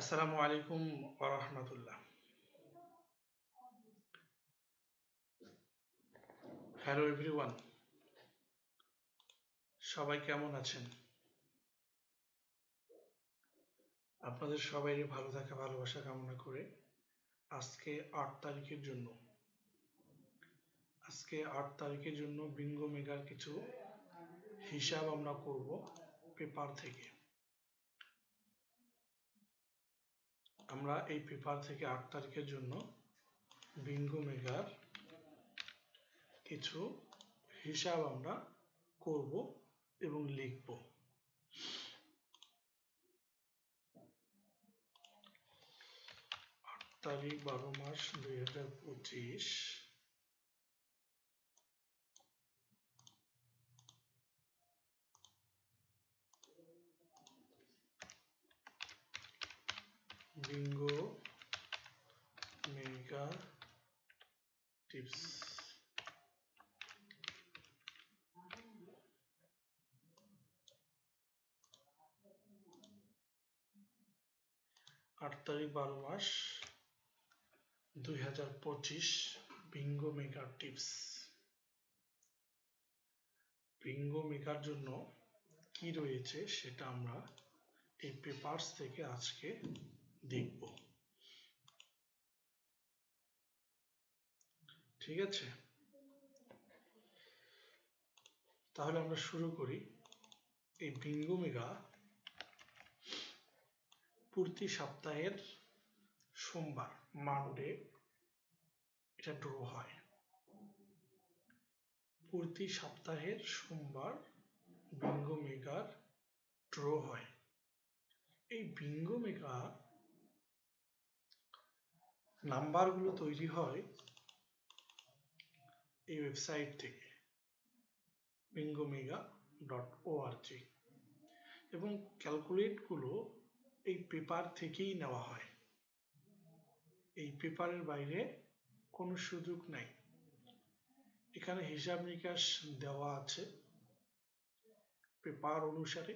আসসালামু আলাইকুম রাহমাতুল্লাহ। হ্যালো এভরিওয়ান সবাই কেমন আছেন? আপনাদের সবাই ভালো থাকা, ভালোবাসা কামনা করে আজকে আট তারিখের জন্য, আজকে আট তারিখের জন্য বিঙ্গো মেগার কিছু হিসাব আমরা করব পেপার থেকে। আমরা এই পেপার থেকে আট তারিখের জন্য বিঙ্গো মেগার কিছু হিসাব আমরা করব এবং লিখব। আট তারিখ বারো মাস দুই হাজার পঁচিশ। বিঙ্গো মেগা টিপস আট তারিখ বারো মাস, দুই হাজার পঁচিশ bingo maker tips bingo maker জন্য কি রয়েছে সেটা আমরা এই পেপারস থেকে আজকে দেখব। ঠিক আছে? তাহলে আমরা শুরু করি। এই বিঙ্গো মেগা প্রতি সপ্তাহের সোমবার, মানডে, এটা ড্র হয়। প্রতি সপ্তাহের সোমবার বিঙ্গো মেগার ড্র হয়। এই বিঙ্গো মেগা নাম্বারগুলো তৈরি হয় এই ওয়েবসাইট থেকে বিঙ্গো মেগা ডট ওআরজি এবং ক্যালকুলেটগুলো এই পেপার থেকেই নেওয়া হয়। এই পেপারের বাইরে কোনো সুযোগ নাই। এখানে হিসাব নিকাশ দেওয়া আছে পেপার অনুসারে।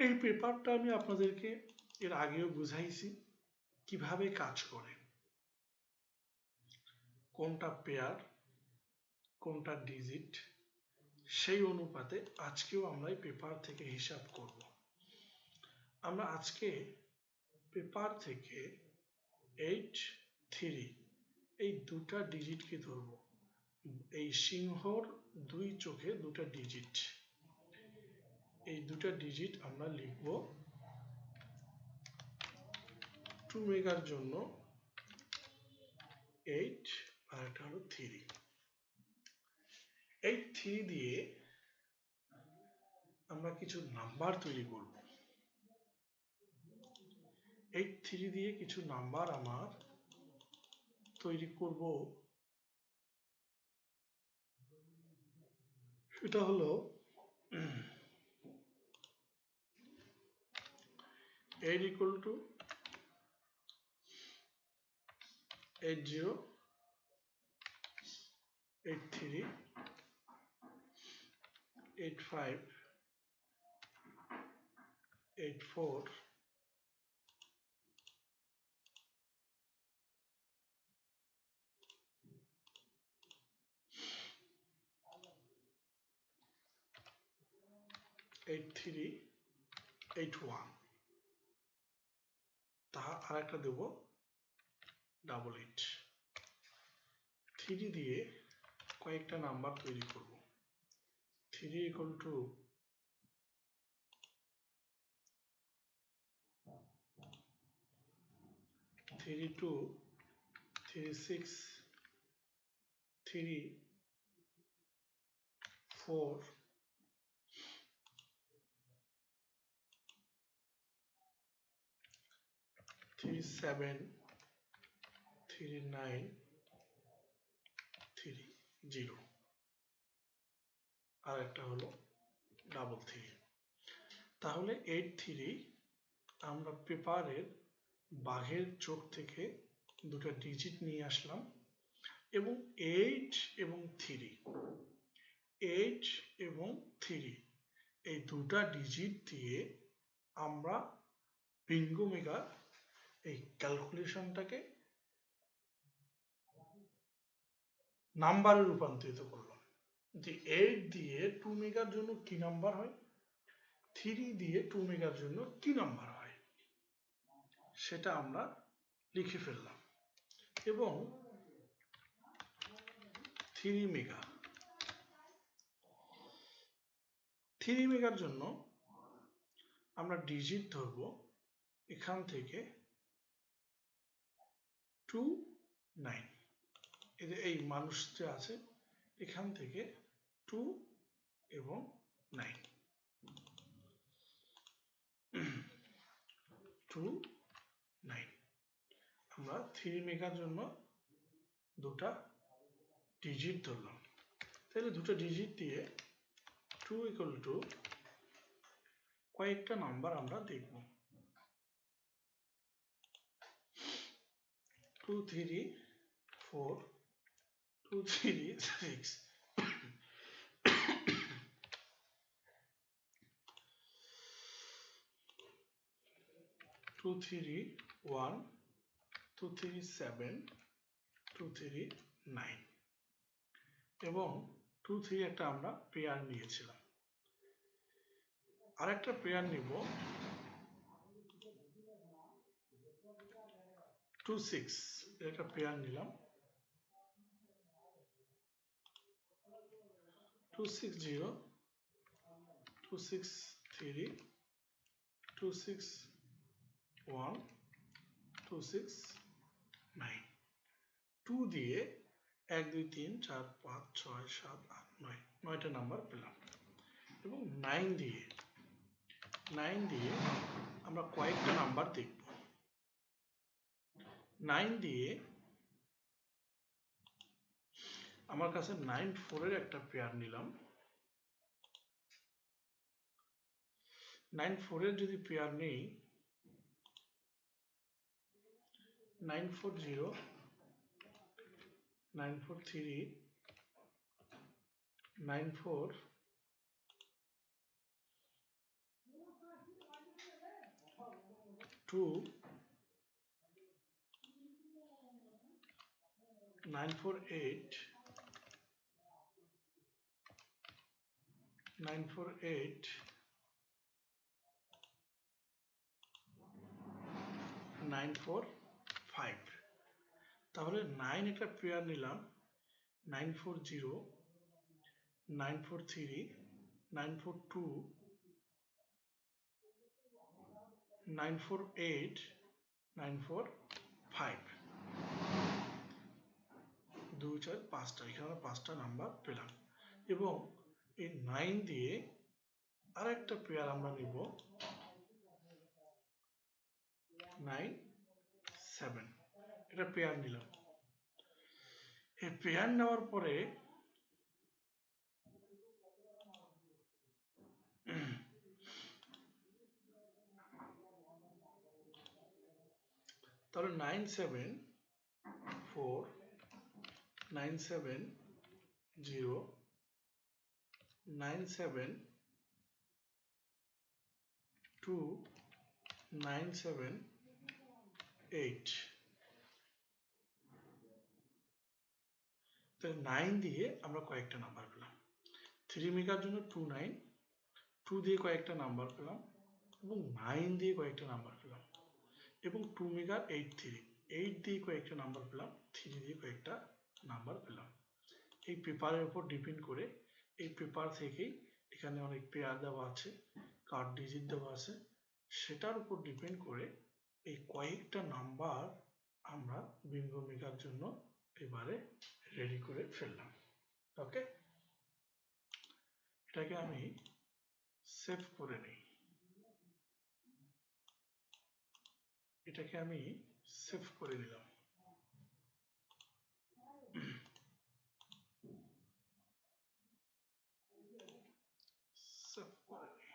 এই পেপারটা আমি আপনাদেরকে এর আগেও বুঝাইছি। কীভাবে কাজ করে? কোনটা পেয়ার, কোনটা ডিজিট, সেই অনুপাতে আজকেও আমরা এই পেপার থেকে হিসাব করব। আমরা আজকে পেপার থেকে এইট, থ্রি, এই দুটা ডিজিটকে ধরব। এই সিংহর দুই চোখে দুটা ডিজিট। এই দুটা ডিজিট আমরা লিখব টু মেগার জন্য এইট আর একটা হলো থ্রি এই থ্রি দিয়ে আমরা কিছু নাম্বার তৈরি করব। এই থ্রি দিয়ে কিছু নাম্বার আমার তৈরি করব। সেটা হলো eight equal to eight zero eight three eight five eight four eight three eight one তাহা আর একটা দেব ডাবল এইট থ্রি দিয়ে কয়েকটা নাম্বার তৈরি করব। Three equal two three two three six three four three seven three nine three zero আর একটা হলো double three তাহলে এইট থ্রি আমরা পেপারের বাঘের চোখ থেকে দুটো ডিজিট নিয়ে আসলাম এবং এইট এবং থ্রি এইট এবং থ্রি এই দুটা ডিজিট দিয়ে আমরা বিঙ্গো মেগা এই ক্যালকুলেশনটাকে নাম্বারে রূপান্তরিত করলাম যে এইট দিয়ে টু মেগার জন্য কি নাম্বার হয়? থ্রি দিয়ে টু মেগার জন্য কি নাম্বার হয়? সেটা আমরা লিখে ফেললাম। এবং থ্রি মেগা থ্রি মেগার জন্য আমরা ডিজিট ধরব এখান থেকে টু নাইন এদের এই মানুষ যে আছে, এখান থেকে টু এবং নাইন। Two, nine. আমরা থ্রি মেগার জন্য দুটা ডিজিট ধরলাম। তাহলে দুটো ডিজিট দিয়ে টু ইকুয়াল টু কয়েকটা নাম্বার আমরা দেখব। Two, three, four two three six two three one two three seven two three nine এবং টু থ্রি একটা আমরা পেয়ার নিয়েছিলাম। আর একটা পেয়ার নিব। টু সিক্স একটা পেয়ার নিলাম। One two six nine two দিয়ে এক, দুই, তিন, চার, পাঁচ, ছয়, সাত, আট, নয়। নয়টা নাম্বার পেলাম। এবং নাইন দিয়ে নাইন দিয়ে আমরা কয়েকটা নাম্বার দেখব। নাইন দিয়ে আমার কাছে নাইন ফোরের একটা পেয়ার নিলাম। নাইন ফোরের যদি পেয়ার নেই, nine four zero, nine four three, nine four, two nine four eight তাহলে নাইন একটা পেয়ার নিলাম nine four zero nine four three nine four two nine four eight nine four five দুই চার পাঁচটা, এখানে পাঁচটা নাম্বার পেলাম। এবং এই নাইন দিয়ে আর একটা পেয়ার আমরা নিব নাইন সেভেন এটা পেয়ার নিলাম। এই পেয়ার নেওয়ার পরে তাহলে nine seven four nine seven zero তাহলে নাইন দিয়ে আমরা কয়েকটা নাম্বার পেলাম। থ্রি মেগার জন্য টু নাইন টু দিয়ে কয়েকটা নাম্বার পেলাম এবং নাইন দিয়ে কয়েকটা নাম্বার পেলাম এবং টু মেগার এইট থ্রি এইট দিয়ে কয়েকটা নাম্বার পেলাম থ্রি দিয়ে কয়েকটা নাম্বার পেলাম। এই পেপারের উপর ডিপেন্ড করে এই পেপার থেকেই এখানে অনেক পেয়ার দেওয়া আছে কার্ড ডিজিট দেওয়া আছে। সেটার উপর ডিপেন্ড করে এই কয়েকটা নাম্বার আমরা বিঙ্গো মেকার জন্য এবারে রেডি করে ফেললাম। ওকে এটাকে আমি সেভ করে নিই। এটাকে আমি সেভ করে নিলাম সেভ করে নিই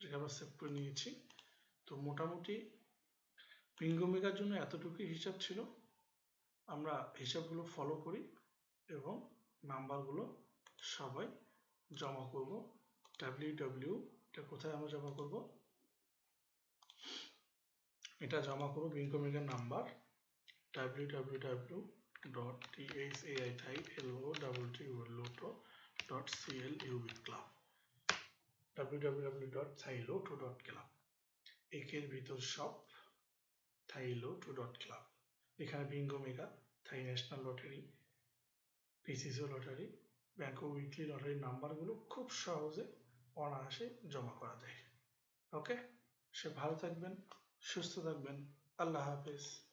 এটাকে আবার সেভ করে নিয়েছি। তো মোটামুটি বিঙ্গো মেগার জন্য এতটুকুই হিসাব ছিল। আমরা হিসাবগুলো ফলো করি এবং নাম্বারগুলো সবাই জমা করব। ডাব্লিউ ডাব্লিউ এটা কোথায় আমরা জমা করব? এটা জমা করব bingo মেগার number W W W dot T H A I Thai L O double T dot C L U B club www.thailoto.club একের ভিতর সব এখানে bingo mega Thai national lottery PCCO lottery bank weekly লটারির নাম্বারগুলো খুব সহজে অনায়াসে জমা করা যায়। ওকে সে ভালো থাকবেন, সুস্থ থাকবেন। আল্লাহ হাফেজ।